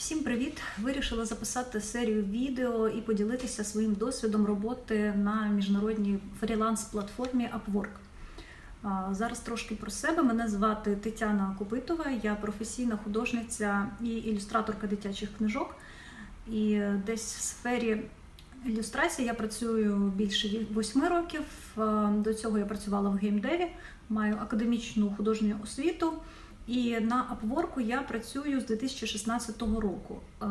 Всім привіт! Вирішила записати серію відео і поділитися своїм досвідом роботи на міжнародній фріланс-платформі Upwork. Зараз трошки про себе. Мене звати Тетяна Копитова, я професійна художниця і ілюстраторка дитячих книжок. І десь в сфері ілюстрації я працюю більше восьми років. До цього я працювала в геймдеві, маю академічну художню освіту. І на Upwork я працюю з 2016 року. Е,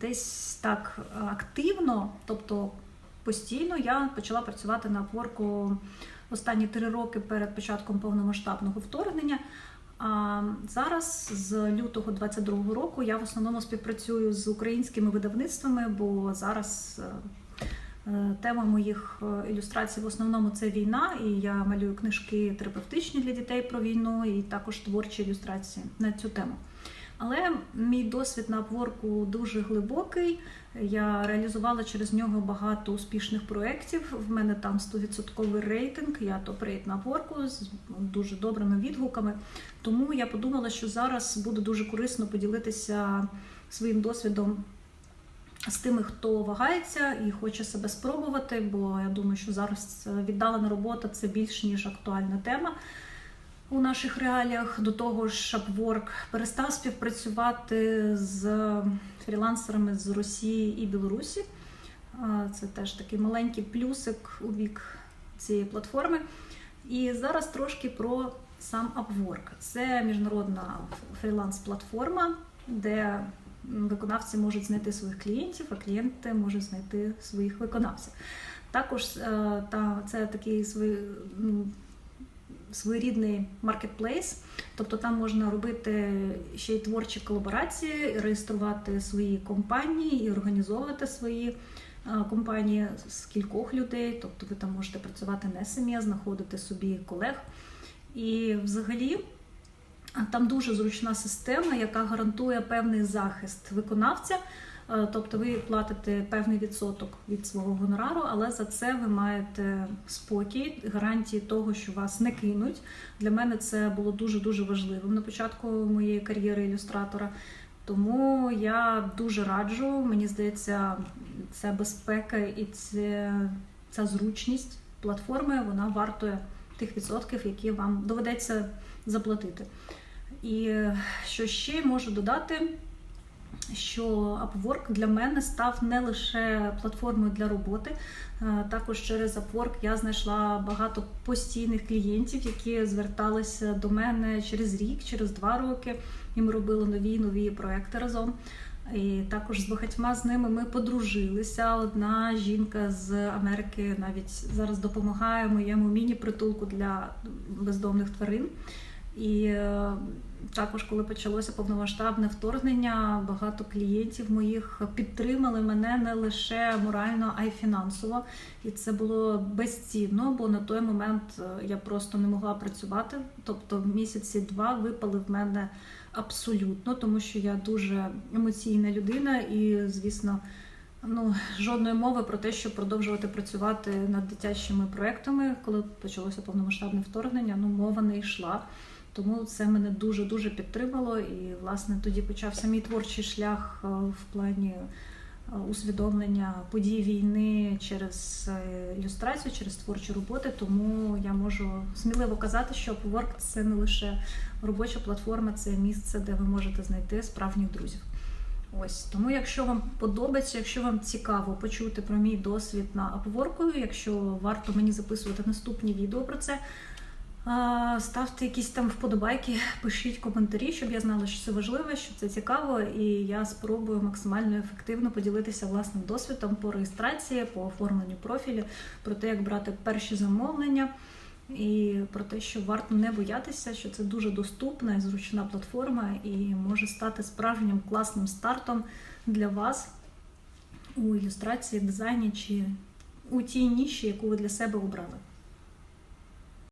Десь так активно, тобто постійно, я почала працювати на Upwork останні три роки перед початком повномасштабного вторгнення. А зараз з лютого 22 року я в основному співпрацюю з українськими видавництвами, бо зараз е, тема моїх е, ілюстрацій в основному це війна, і я малюю книжки терапевтичні для дітей про війну, і також творчі ілюстрації на цю тему. Але мій досвід на Upwork дуже глибокий. Я реалізувала через нього багато успішних проєктів. В мене там 100% рейтинг. Я топ-рейт на Upwork з дуже добрими відгуками. Тому я подумала, що зараз буде дуже корисно поділитися своїм досвідом з тими, хто вагається і хоче себе спробувати, бо я думаю, що зараз віддалена робота це більш ніж актуальна тема у наших реаліях. До того ж, Upwork перестав співпрацювати з фрілансерами з Росії і Білорусі. Це теж такий маленький плюсик у бік цієї платформи. І зараз трошки про сам Upwork. Це міжнародна фріланс-платформа, де виконавці можуть знайти своїх клієнтів, а клієнти можуть знайти своїх виконавців. Також е, та, це такий свій, своєрідний маркетплейс, тобто там можна робити ще й творчі колаборації, реєструвати свої компанії і організовувати свої е, компанії з кількох людей. Тобто ви там можете працювати не самі, знаходити собі колег. І взагалі там дуже зручна система, яка гарантує певний захист виконавця. Е, Тобто ви платите певний відсоток від свого гонорару, але за це ви маєте спокій, гарантії того, що вас не кинуть. Для мене це було дуже дуже важливим на початку моєї кар'єри ілюстратора. Тому я дуже раджу. Мені здається, ця безпека і це, ця зручність платформи вона вартує тих відсотків, які вам доведеться заплатити. І е, що ще можу додати, що Upwork для мене став не лише платформою для роботи. е, Також через Upwork я знайшла багато постійних клієнтів, які зверталися до мене через рік, через два роки, і ми робили нові нові проекти разом. І також з багатьма з ними ми подружилися. Одна жінка з Америки навіть зараз допомагає моєму міні-притулку для бездомних тварин. І е, також, коли почалося повномасштабне вторгнення, багато клієнтів моїх підтримали мене не лише морально, а й фінансово. І це було безцінно, бо на той момент е, я просто не могла працювати. Тобто місяці два випали в мене абсолютно, тому що я дуже емоційна людина, і звісно. Ну, жодної мови про те, щоб продовжувати працювати над дитячими проектами, коли почалося повномасштабне вторгнення, ну мова не йшла. Тому це мене дуже дуже підтримало. І власне тоді почався мій творчий шлях е, в плані е, усвідомлення подій війни через е, ілюстрацію, через творчі роботи. Тому я можу сміливо казати, що Upwork – це не лише робоча платформа, це місце, де ви можете знайти справжніх друзів. Ось тому, якщо вам подобається, якщо вам цікаво почути про мій досвід на Upwork, якщо варто мені записувати наступні відео про це, ставте якісь там вподобайки, пишіть коментарі, щоб я знала, що це важливо, що це цікаво, і я спробую максимально ефективно поділитися власним досвідом по реєстрації, по оформленню профілю, про те, як брати перші замовлення. І про те, що варто не боятися, що це дуже доступна і зручна платформа, і може стати справжнім класним стартом для вас у ілюстрації, дизайні чи у тій ніші, яку ви для себе обрали.